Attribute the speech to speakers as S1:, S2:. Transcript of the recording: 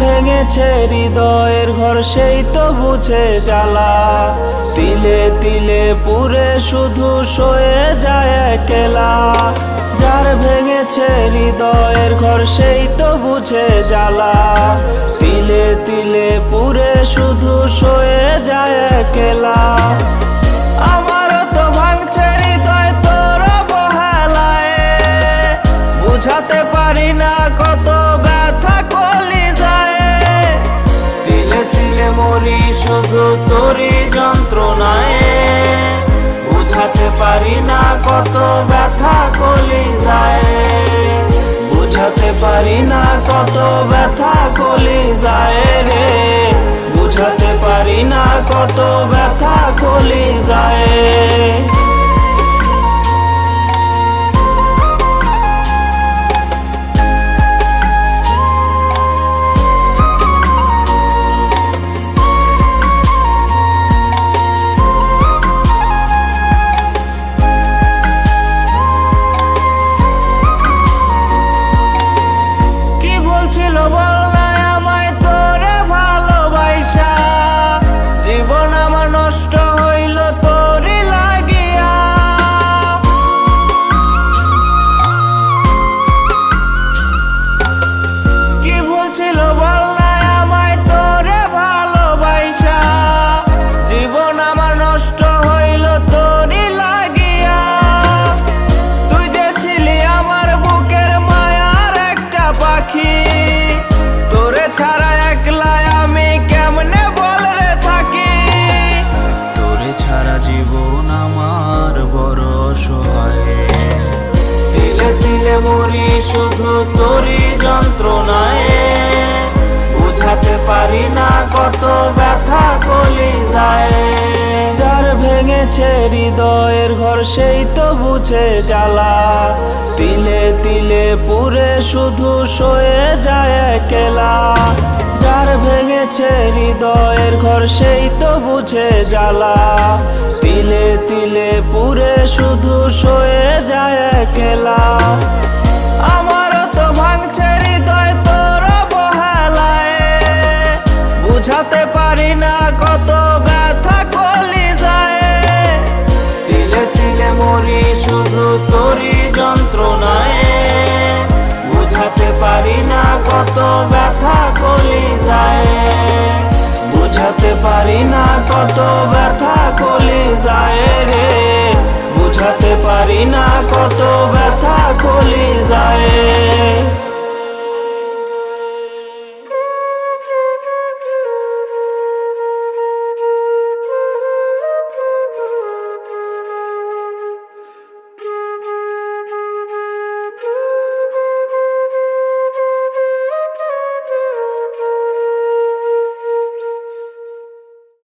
S1: ভেঙেছে হৃদয়ের ঘর, সেই তো বুঝে জ্বালা। তিলে তিলে পুরে শুধু সয়ে যায় একলা। যার ভেঙেছে হৃদয়ের ঘর, সেই তো বুঝে জ্বালা। তিলে তিলে পুরে শুধু সয়ে যায় অবহেলায়। বুঝাতে পারি না কত শুধু যন্ত্রণায়। বুঝাতে পারি না কত ব্যথা কলি যায় বুঝাতে পারি না কত ব্যথা কলি যায় রে। বুঝাতে পারি না কত ব্যথা মরি শুধু তোরই যন্ত্রণায় বুঝাতে পারি না কত ব্যথা কলি যায়। যার ভেঙেছে হৃদয়ের ঘর সেই তো বুঝে জ্বালা। তিলে তিলে পুরে শুধু সয়ে যায় একলা। যার ভেঙেছে হৃদয়ের ঘর সেই তো বুঝে জ্বালা। তিলে তিলে পুরে শুধু সয়ে যায় একলা। বুঝাতে পারি না কত ব্যথা কলি যায়। তিলে তিলে মরি শুধু তোরই যন্ত্রণায়। বুঝাতে পারি না কত ব্যথা কলি যায়। বুঝাতে পারি না কত ব্যথা কলি যায় রে। বুঝাতে পারি না কত ব্যথা কলি